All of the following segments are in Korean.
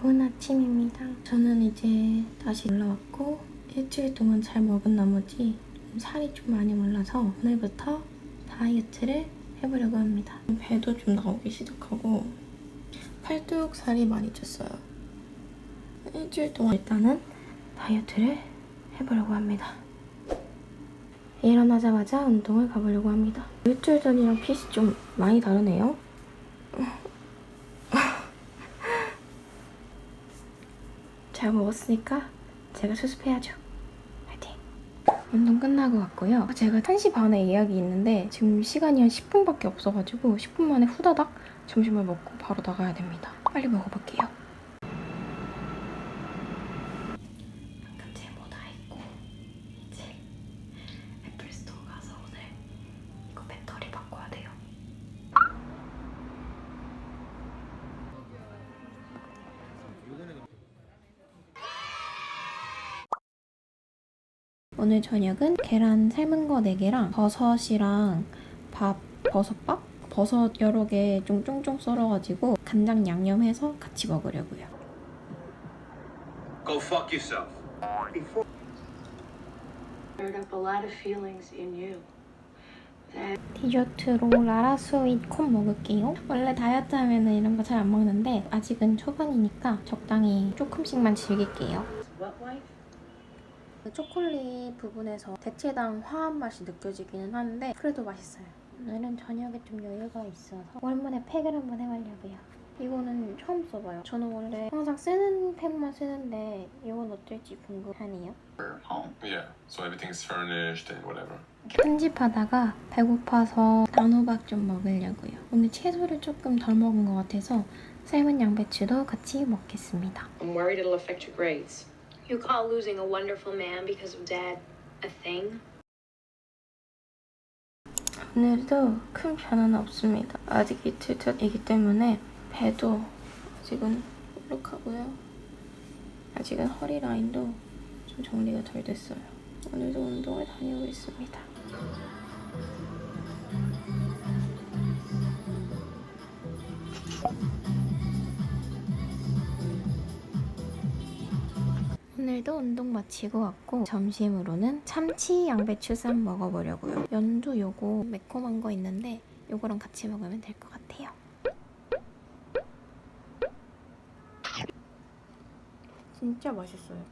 좋은 아침입니다. 저는 이제 다시 올라왔고 일주일 동안 잘 먹은 나머지 살이 좀 많이 올라서 오늘부터 다이어트를 해보려고 합니다. 배도 좀 나오기 시작하고 팔뚝 살이 많이 쪘어요. 일주일 동안 일단은 다이어트를 해보려고 합니다. 일어나자마자 운동을 가보려고 합니다. 일주일 전이랑 핏이 좀 많이 다르네요. 잘 먹었으니까 제가 수습해야죠. 화이팅! 운동 끝나고 왔고요. 제가 1시 반에 예약이 있는데 지금 시간이 한 10분밖에 없어가지고 10분 만에 후다닥 점심을 먹고 바로 나가야 됩니다. 빨리 먹어볼게요. 오늘 저녁은 계란 삶은 거 4개랑 버섯이랑 밥, 버섯밥? 버섯 여러 개 좀 쫑쫑 썰어가지고 간장 양념해서 같이 먹으려고요. Go fuck yourself. stirred up a lot of feelings in you. 디저트로 라라 스윗 콘 먹을게요. 원래 다이어트 하면은 이런 거 잘 안 먹는데 아직은 초반이니까 적당히 조금씩만 즐길게요. 초콜릿 부분에서 대체당 화한 맛이 느껴지기는 하는데 그래도 맛있어요. 오늘은 저녁에 좀 여유가 있어서 오랜만에 팩을 한번 해보려고요. 이거는 처음 써봐요. 저는 원래 항상 쓰는 팩만 쓰는데 이건 어떨지 궁금하네요. home. Yeah, so everything's furnished and whatever. 편집하다가 배고파서 단호박 좀 먹으려고요. 오늘 채소를 조금 덜 먹은 것 같아서 삶은 양배추도 같이 먹겠습니다. I'm worried it'll affect your grades. You call losing a wonderful man because of dad a thing? 오늘도 큰 변화는 없습니다. 아직 이틀 전이기 때문에 배도 아직은 볼록하고요. 아직은 허리 라인도 좀 정리가 덜 됐어요. 오늘도 운동을 다니고 있습니다. 오늘도 운동 마치고 왔고 점심으로는 참치 양배추 쌈 먹어보려고요. 연두 요거 매콤한 거 있는데 요거랑 같이 먹으면 될 것 같아요. 진짜 맛있어요.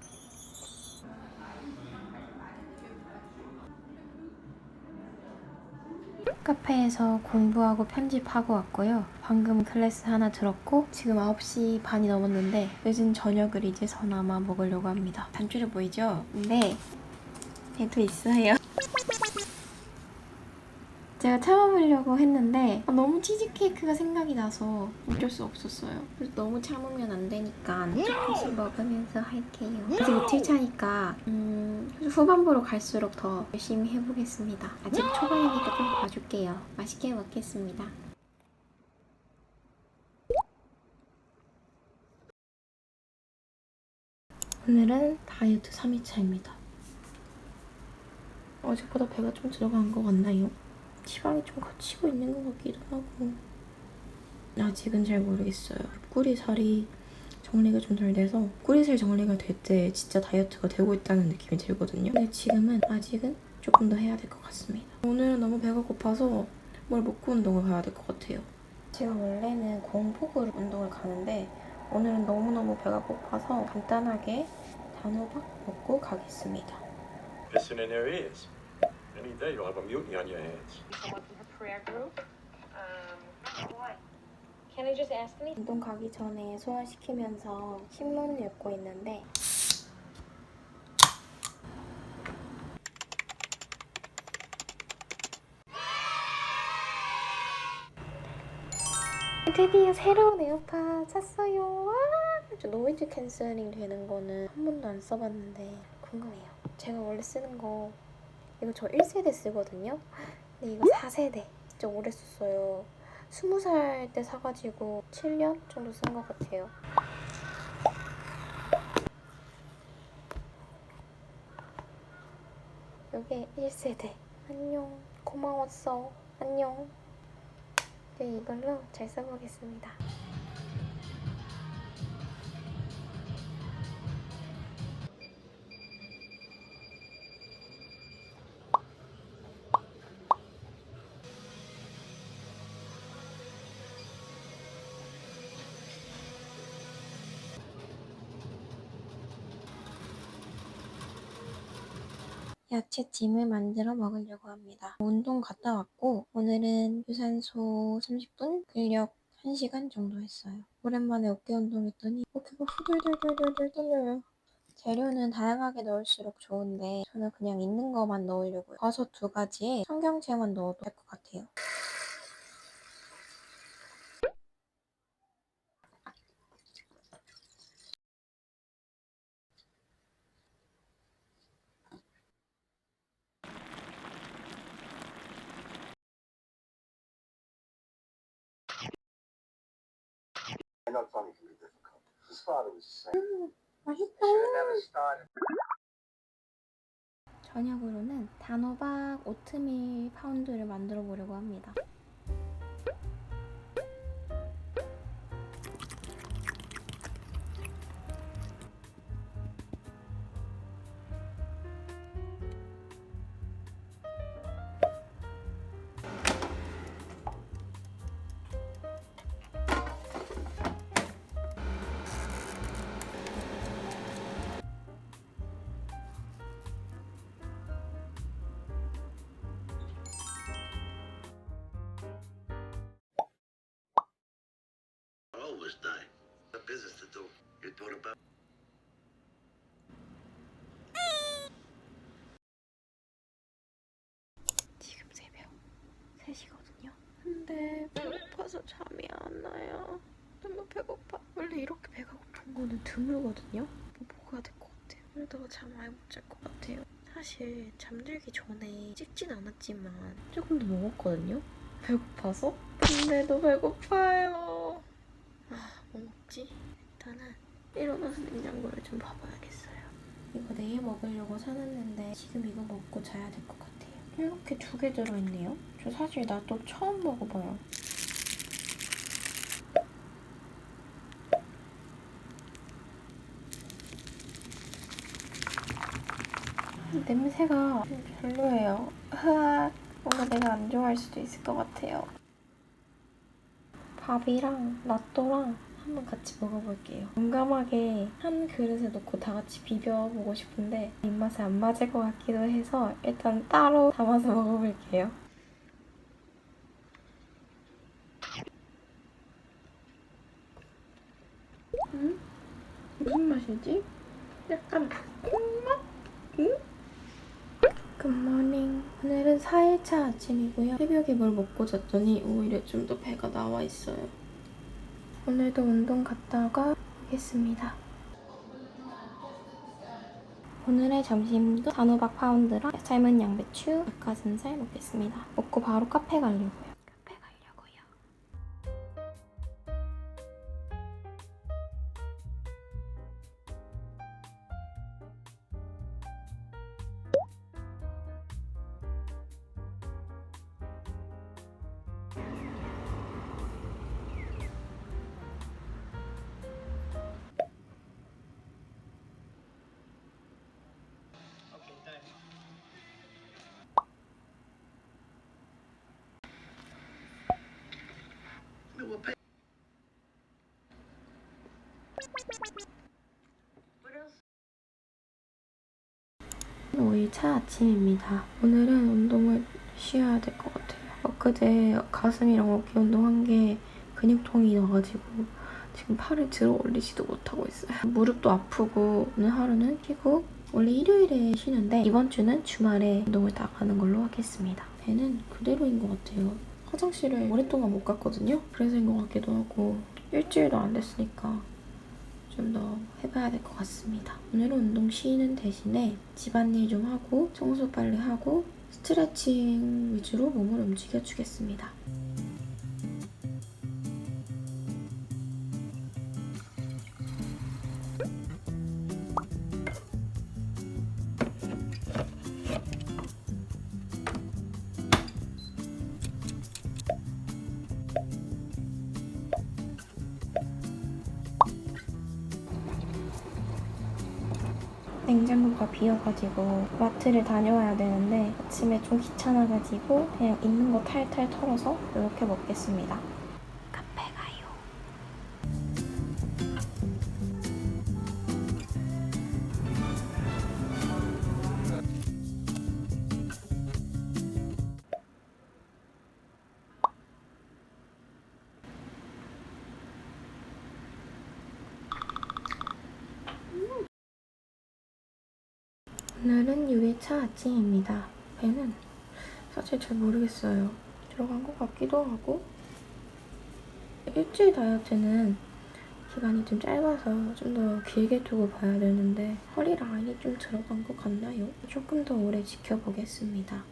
카페에서 공부하고 편집하고 왔고요. 방금 클래스 하나 들었고 지금 9시 반이 넘었는데 늦은 저녁을 이제 서나마 먹으려고 합니다. 단추를 보이죠? 네. 배도 있어요. 제가 참아보려고 했는데 아, 너무 치즈케이크가 생각이 나서 어쩔 수 없었어요. 그래서 너무 참으면 안 되니까 조금씩 먹으면서 할게요. 아직 이틀 차니까 음, 후반부로 갈수록 더 열심히 해보겠습니다. 아직 초반이니까 좀 봐줄게요. 맛있게 먹겠습니다. 오늘은 다이어트 3일차입니다. 어제보다 배가 좀 들어간 것 같나요? 지방이 좀 걷히고 있는 것 같기도 하고 아직은 잘 모르겠어요. 꼬리 살이 정리가 좀 덜 돼서 꼬리살 정리가 될 때 진짜 다이어트가 되고 있다는 느낌이 들거든요. 근데 지금은 아직은 조금 더 해야 될 것 같습니다. 오늘은 너무 배가 고파서 뭘 먹고 운동을 가야 될 것 같아요. 제가 원래는 공복으로 운동을 가는데 오늘은 너무너무 배가 고파서 간단하게 단호박 먹고 가겠습니다. pissing in their ears. Any day you'll have a mutiny on your hands. Someone from her prayer group? Um, what? Can I just ask me? 운동 가기 전에 소화시키면서 신문을 읽고 있는데 드디어 새로운 에어팟 샀어요. 와! 저 노이즈 캔슬링 되는 거는 한 번도 안 써봤는데 궁금해요. 제가 원래 쓰는 거 이거 저 1세대 쓰거든요. 근데 이거 4세대 진짜 오래 썼어요. 20살 때 사가지고 7년 정도 쓴 것 같아요. 이게 1세대. 안녕. 고마웠어. 안녕. 네, 이걸로 잘 써보겠습니다. 야채찜을 만들어 먹으려고 합니다. 운동 갔다 왔고 오늘은 유산소 30분, 근력 1시간 정도 했어요. 오랜만에 어깨 운동했더니 어깨가 후들들들들 떨려요. 재료는 다양하게 넣을수록 좋은데 저는 그냥 있는 것만 넣으려고요. 버섯 두 가지에 청경채만 넣어도 될 것 같아요. I know it's only gonna be difficult. His father was the same. 맛있다. Should have never started. 저녁으로는 단호박 오트밀 파운드를 만들어 보려고 합니다. Business to do. You thought about 지금 새벽 3시거든요. 근데 배고파서 잠이 안 나요. 너무 배고파. 원래 이렇게 배가 고픈 거는 드물거든요. 뭐 먹어야 될 것 같아요. 이러다가 잠 아예 못잘 것 같아요. 사실 잠들기 전에 찍진 않았지만 조금 더 먹었거든요. 배고파서? 근데도 배고파요. 아, 뭐 먹지? 일단은 일어나서 냉장고를 좀 봐봐야겠어요. 이거 내일 먹으려고 사놨는데 지금 이거 먹고 자야 될 것 같아요. 이렇게 두 개 들어있네요. 저 사실 나또 처음 먹어봐요. 냄새가 좀 별로예요. 뭔가 내가 안 좋아할 수도 있을 것 같아요. 밥이랑 나또랑 한번 같이 먹어볼게요. 용감하게 한 그릇에 넣고 다 같이 비벼보고 싶은데 입맛에 안 맞을 것 같기도 해서 일단 따로 담아서 먹어볼게요. 음? 무슨 맛이지? 약간 콩맛? 응? 굿모닝. 오늘은 4일차 아침이고요. 새벽에 뭘 먹고 잤더니 오히려 좀 더 배가 나와 있어요. 오늘도 운동 갔다가 오겠습니다. 오늘의 점심도 단호박 파운드랑 삶은 양배추, 닭가슴살 먹겠습니다. 먹고 바로 카페 가려고요. 5일 차 아침입니다. 오늘은 운동을 쉬어야 될 것 같아요. 엊그제 가슴이랑 어깨 운동한 게 근육통이 나가지고 지금 팔을 들어 올리지도 못하고 있어요. 무릎도 아프고 오늘 하루는 쉬고 원래 일요일에 쉬는데 이번 주는 주말에 운동을 나가는 걸로 하겠습니다. 배는 그대로인 것 같아요. 화장실을 오랫동안 못 갔거든요. 그래서인 것 같기도 하고 일주일도 안 됐으니까 좀 더 해봐야 될 것 같습니다. 오늘은 운동 쉬는 대신에 집안일 좀 하고 청소 빨리 하고 스트레칭 위주로 몸을 움직여 주겠습니다. 장고가 비어가지고 마트를 다녀와야 되는데 아침에 좀 귀찮아가지고 그냥 있는 거 탈탈 털어서 이렇게 먹겠습니다. 2차 아침입니다. 배는 사실 잘 모르겠어요. 들어간 것 같기도 하고 일주일 다이어트는 기간이 좀 짧아서 좀 더 길게 두고 봐야 되는데 허리 라인이 좀 들어간 것 같나요? 조금 더 오래 지켜보겠습니다.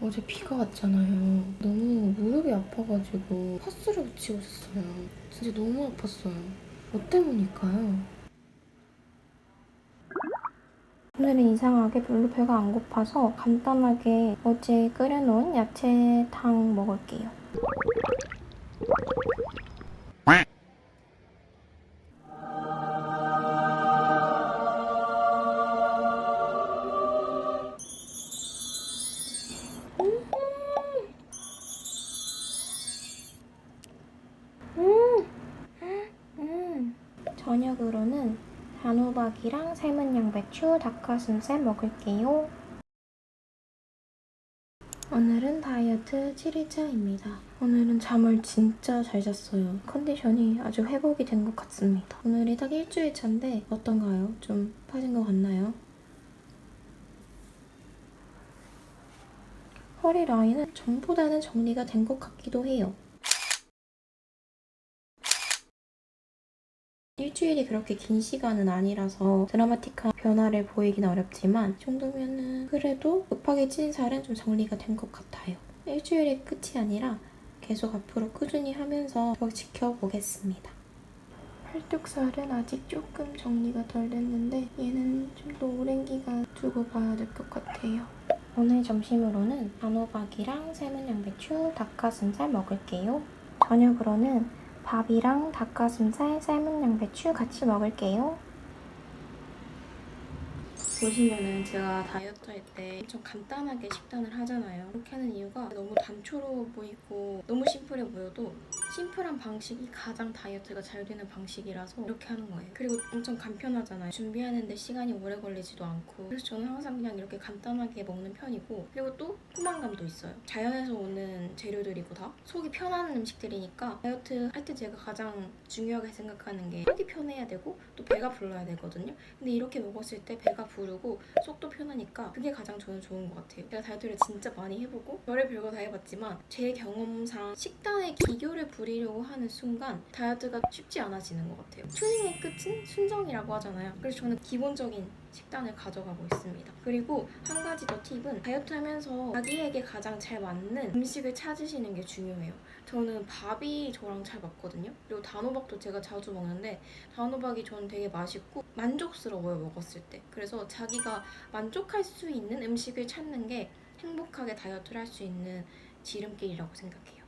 어제 비가 왔잖아요. 너무 무릎이 아파가지고 파스를 붙이고 있었어요. 진짜 너무 아팠어요. 뭐 때문일까요? 오늘은 이상하게 별로 배가 안 고파서 간단하게 어제 끓여놓은 야채탕 먹을게요. 음. 저녁으로는 단호박이랑 삶은 양배추, 닭가슴살 먹을게요. 오늘은 다이어트 7일차입니다. 오늘은 잠을 진짜 잘 잤어요. 컨디션이 아주 회복이 된 것 같습니다. 오늘이 딱 일주일 차인데 어떤가요? 좀 빠진 것 같나요? 허리 라인은 전보다는 정리가 된 것 같기도 해요. 일주일이 그렇게 긴 시간은 아니라서 드라마틱한 변화를 보이긴 어렵지만 이 정도면은 그래도 급하게 찐 살은 좀 정리가 된 것 같아요. 일주일이 끝이 아니라 계속 앞으로 꾸준히 하면서 더 지켜보겠습니다. 팔뚝살은 아직 조금 정리가 덜 됐는데 얘는 좀 더 오랜 기간 두고 봐야 될 것 같아요. 오늘 점심으로는 단호박이랑 삶은 양배추, 닭가슴살 먹을게요. 저녁으로는 밥이랑 닭가슴살, 삶은 양배추 같이 먹을게요. 보시면은 제가 다이어트 할때좀 간단하게 식단을 하잖아요. 그렇게 하는 이유가 너무 단초로워 보이고 너무 심플해 보여도 심플한 방식이 가장 다이어트가 잘 되는 방식이라서 이렇게 하는 거예요. 그리고 엄청 간편하잖아요. 준비하는데 시간이 오래 걸리지도 않고 그래서 저는 항상 그냥 이렇게 간단하게 먹는 편이고 그리고 또 포만감도 있어요. 자연에서 오는 재료들이고 다 속이 편한 음식들이니까 다이어트 할 때 제가 가장 중요하게 생각하는 게 속이 편해야 되고 또 배가 불러야 되거든요. 근데 이렇게 먹었을 때 배가 부르고 속도 편하니까 그게 가장 저는 좋은 것 같아요. 제가 다이어트를 진짜 많이 해보고 별의 별 거 다 해봤지만 제 경험상 식단에 기교를 부리려고 하는 순간 다이어트가 쉽지 않아지는 것 같아요. 튜닝의 끝은 순정이라고 하잖아요. 그래서 저는 기본적인 식단을 가져가고 있습니다. 그리고 한 가지 더 팁은 다이어트 하면서 자기에게 가장 잘 맞는 음식을 찾으시는 게 중요해요. 저는 밥이 저랑 잘 맞거든요. 그리고 단호박도 제가 자주 먹는데 단호박이 저는 되게 맛있고 만족스러워요 먹었을 때. 그래서 자기가 만족할 수 있는 음식을 찾는 게 행복하게 다이어트를 할 수 있는 지름길이라고 생각해요.